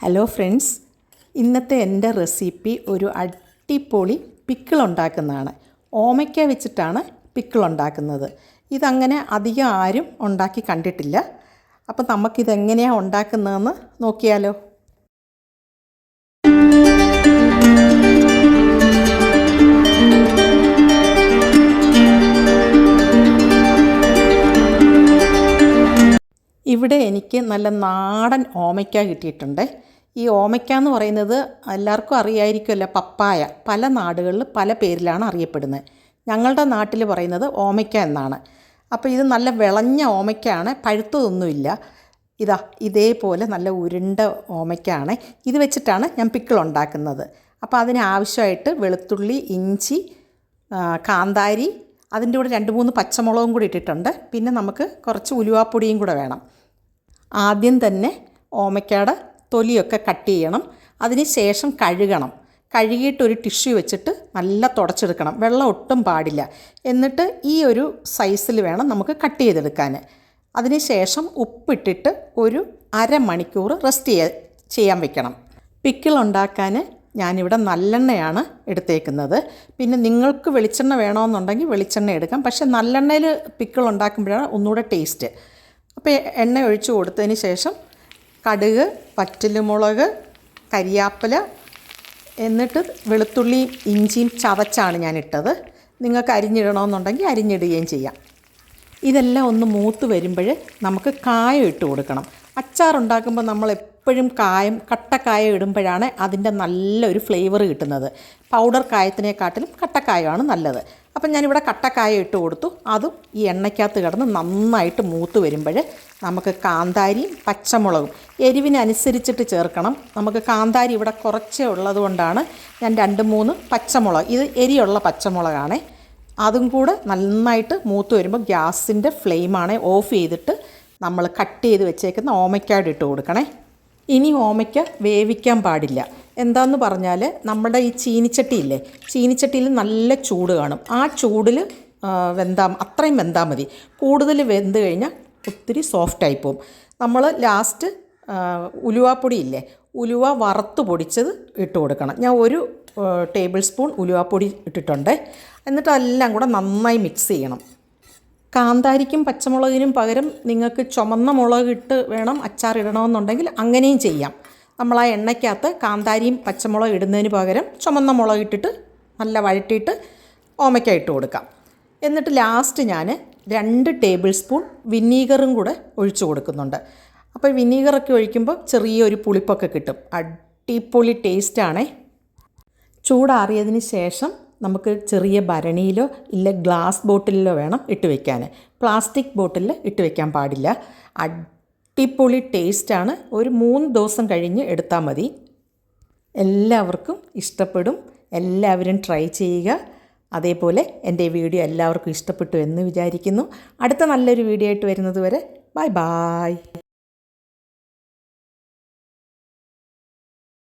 Hello friends ഇന്നത്തെ എന്റെ recipe ഒരു അടിപൊളി പിക്കിൾ ഉണ്ടാക്കുന്നതാണ്. ഓമയ്ക്ക വെച്ചിട്ടാണ് പിക്കിൾ ഉണ്ടാക്കുന്നത്. ഇതങ്ങനെ അധികം ആരും ഉണ്ടാക്കി കണ്ടിട്ടില്ല. അപ്പം നമുക്കിതെങ്ങനെയാണ് ഉണ്ടാക്കുന്നതെന്ന് നോക്കിയാലോ. ഇവിടെ എനിക്ക് നല്ല നാടൻ ഓമയ്ക്ക കിട്ടിയിട്ടുണ്ട്. ഈ ഓമയ്ക്ക എന്ന് പറയുന്നത് എല്ലാവർക്കും അറിയായിരിക്കുമല്ലോ പപ്പായ. പല നാടുകളിൽ പല പേരിലാണ് അറിയപ്പെടുന്നത്. ഞങ്ങളുടെ നാട്ടിൽ പറയുന്നത് ഓമയ്ക്ക എന്നാണ്. അപ്പോൾ ഇത് നല്ല വിളഞ്ഞ ഓമയ്ക്കാണ് പഴുത്തതൊന്നുമില്ല. ഇതാ ഇതേപോലെ നല്ല ഉരുണ്ട ഓമയ്ക്കാണ് ഇത് വെച്ചിട്ടാണ് ഞാൻ പിക്കിൾ ഉണ്ടാക്കുന്നത്. അപ്പോൾ അതിന് ആവശ്യമായിട്ട് വെളുത്തുള്ളി ഇഞ്ചി കാന്താരി അതിന്റെ കൂടെ രണ്ട് മൂന്ന് പച്ചമുളകും കൂടി ഇട്ടിട്ടുണ്ട്. പിന്നെ നമുക്ക് കുറച്ച് ഉലുവാപ്പൊടിയും കൂടെ വേണം. ആദ്യം തന്നെ ഓമയ്ക്കയുടെ തൊലിയൊക്കെ കട്ട് ചെയ്യണം. അതിന് ശേഷം കഴുകണം. കഴുകിയിട്ട് ഒരു ടിഷ്യൂ വെച്ചിട്ട് നല്ല തുടച്ചെടുക്കണം. വെള്ളം ഒട്ടും പാടില്ല. എന്നിട്ട് ഈ ഒരു സൈസിൽ വേണം നമുക്ക് കട്ട് ചെയ്തെടുക്കാൻ. അതിന് ശേഷം ഉപ്പിട്ടിട്ട് ഒരു അരമണിക്കൂർ റെസ്റ്റ് ചെയ്യാൻ ചെയ്യാൻ വെക്കണം. പിക്കിൾ ഉണ്ടാക്കാൻ ഞാനിവിടെ നല്ലെണ്ണയാണ് എടുത്തേക്കുന്നത്. പിന്നെ നിങ്ങൾക്ക് വെളിച്ചെണ്ണ വേണമെന്നുണ്ടെങ്കിൽ വെളിച്ചെണ്ണ എടുക്കാം. പക്ഷേ നല്ലെണ്ണയിൽ പിക്കിൾ ഉണ്ടാക്കുമ്പോഴാണ് ഒന്നുകൂടെ ടേസ്റ്റ്. അപ്പോൾ എണ്ണ ഒഴിച്ച് കൊടുത്തതിന് ശേഷം കടുക് പറ്റലുമുളക് കരിയാപ്പില എന്നിട്ട് വെളുത്തുള്ളിയും ഇഞ്ചിയും ചവച്ചാണ് ഞാൻ നിങ്ങൾക്ക് അരിഞ്ഞിടണമെന്നുണ്ടെങ്കിൽ അരിഞ്ഞിടുകയും ചെയ്യാം. ഇതെല്ലാം ഒന്ന് മൂത്ത് വരുമ്പോൾ നമുക്ക് കായം ഇട്ട് കൊടുക്കണം. അച്ചാർ ഉണ്ടാക്കുമ്പോൾ നമ്മൾ എപ്പോഴും കായം കട്ടക്കായ ഇടുമ്പോഴാണ് അതിന്റെ നല്ലൊരു ഫ്ലേവർ കിട്ടുന്നത്. പൗഡർ കായത്തിനെക്കാട്ടിലും കട്ടക്കായമാണ് നല്ലത്. അപ്പം ഞാനിവിടെ കട്ടക്കായ ഇട്ട് കൊടുത്തു. അതും ഈ എണ്ണയ്ക്കകത്ത് കിടന്ന് നന്നായിട്ട് മൂത്ത് വരുമ്പോൾ നമുക്ക് കാന്താരിയും പച്ചമുളകും എരിവിനനുസരിച്ചിട്ട് ചേർക്കണം. നമുക്ക് കാന്താരി ഇവിടെ കുറച്ചേ ഉള്ളത് കൊണ്ടാണ് ഞാൻ രണ്ട് മൂന്ന് പച്ചമുളക് ഇത് എരിയുള്ള പച്ചമുളകാണേ. അതും കൂടെ നന്നായിട്ട് മൂത്ത് വരുമ്പോൾ ഗ്യാസിന്റെ ഫ്ലെയിമാണ് ഓഫ് ചെയ്തിട്ട് നമ്മൾ കട്ട് ചെയ്ത് വെച്ചേക്കുന്ന ഓമയ്ക്കായിട്ട് ഇട്ട് കൊടുക്കണേ. ഇനി ഓമയ്ക്ക വേവിക്കാൻ പാടില്ല. എന്താന്ന് പറഞ്ഞാൽ നമ്മുടെ ഈ ചീനിച്ചട്ടിയില്ലേ? ചീനിച്ചട്ടിയിൽ നല്ല ചൂട് കാണും. ആ ചൂടിൽ വെന്താ അത്രയും വെന്താൽ മതി. കൂടുതൽ വെന്ത് കഴിഞ്ഞാൽ ഒത്തിരി സോഫ്റ്റായി പോവും. നമ്മൾ ലാസ്റ്റ് ഉലുവാപ്പൊടി ഇല്ലേ ഉലുവ വറുത്ത് പൊടിച്ചത് ഇട്ട് കൊടുക്കണം. ഞാൻ ഒരു ടേബിൾ സ്പൂൺ ഉലുവാപ്പൊടി ഇട്ടിട്ടുണ്ട്. എന്നിട്ട് എല്ലാം കൂടെ നന്നായി മിക്സ് ചെയ്യണം. കാന്താരിക്കും പച്ചമുളകിനും പകരം നിങ്ങൾക്ക് ചുമന്ന മുളക് ഇട്ട് വേണം അച്ചാർ ഇടണമെന്നുണ്ടെങ്കിൽ അങ്ങനെയും ചെയ്യാം. നമ്മൾ ആ എണ്ണയ്ക്കകത്ത് കാന്താരിയും പച്ചമുളക് ഇടുന്നതിന് പകരം ചുമന്ന മുളക് ഇട്ടിട്ട് നല്ല വഴറ്റിയിട്ട് ഓമയ്ക്ക ഇട്ട് കൊടുക്കാം. എന്നിട്ട് ലാസ്റ്റ് ഞാൻ രണ്ട് ടേബിൾ സ്പൂൺ വിനീഗറും കൂടെ ഒഴിച്ചു കൊടുക്കുന്നുണ്ട്. അപ്പോൾ വിനീഗറൊക്കെ ഒഴിക്കുമ്പോൾ ചെറിയൊരു പുളിപ്പൊക്കെ കിട്ടും. അടിപൊളി ടേസ്റ്റാണേ ചൂടാറിയതിന് ശേഷം നമുക്ക് ചെറിയ ഭരണിയിലോ ഇല്ല ഗ്ലാസ് ബോട്ടിലിലോ വേണം ഇട്ട് വയ്ക്കാൻ പ്ലാസ്റ്റിക് ബോട്ടിലിൽ ഇട്ട് വയ്ക്കാൻ പാടില്ല. അടിപൊളി ടേസ്റ്റാണ് ഒരു മൂന്ന് ദിവസം കഴിഞ്ഞ് എടുത്താൽ മതി. എല്ലാവർക്കും ഇഷ്ടപ്പെടും. എല്ലാവരും ട്രൈ ചെയ്യുക. അതേപോലെ എന്റെ വീഡിയോ എല്ലാവർക്കും ഇഷ്ടപ്പെട്ടു എന്ന് വിചാരിക്കുന്നു. അടുത്ത നല്ലൊരു വീഡിയോ ആയിട്ട് വരുന്നത് വരെ ബൈ ബായ്